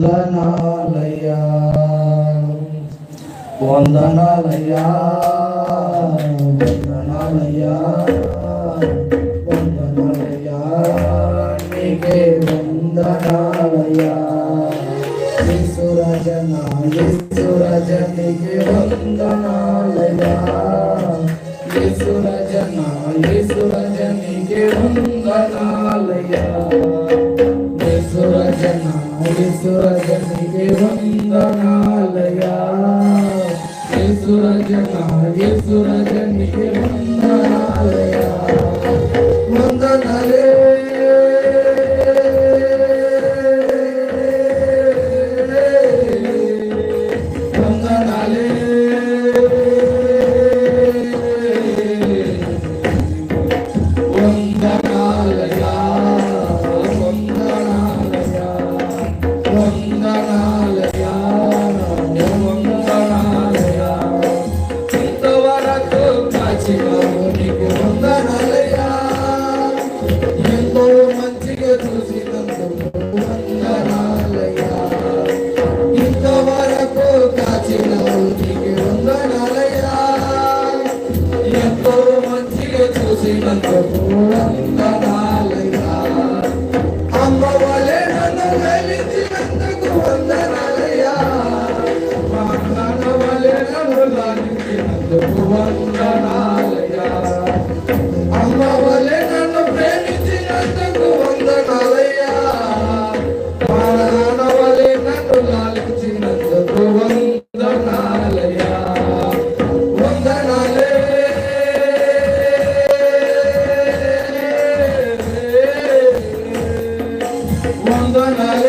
వందనాలయ్యా. వందనాలయ్యా. వందనాలయ్యా. వందనాలయ్యా. నీకే వందనాలయ్యా. విసురజన విసురజనికి వందనాలయ్యా. విసురజన విసురజనికి వందనాలయ్యా. Jesus, I can't give up. abandonar.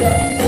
Yeah.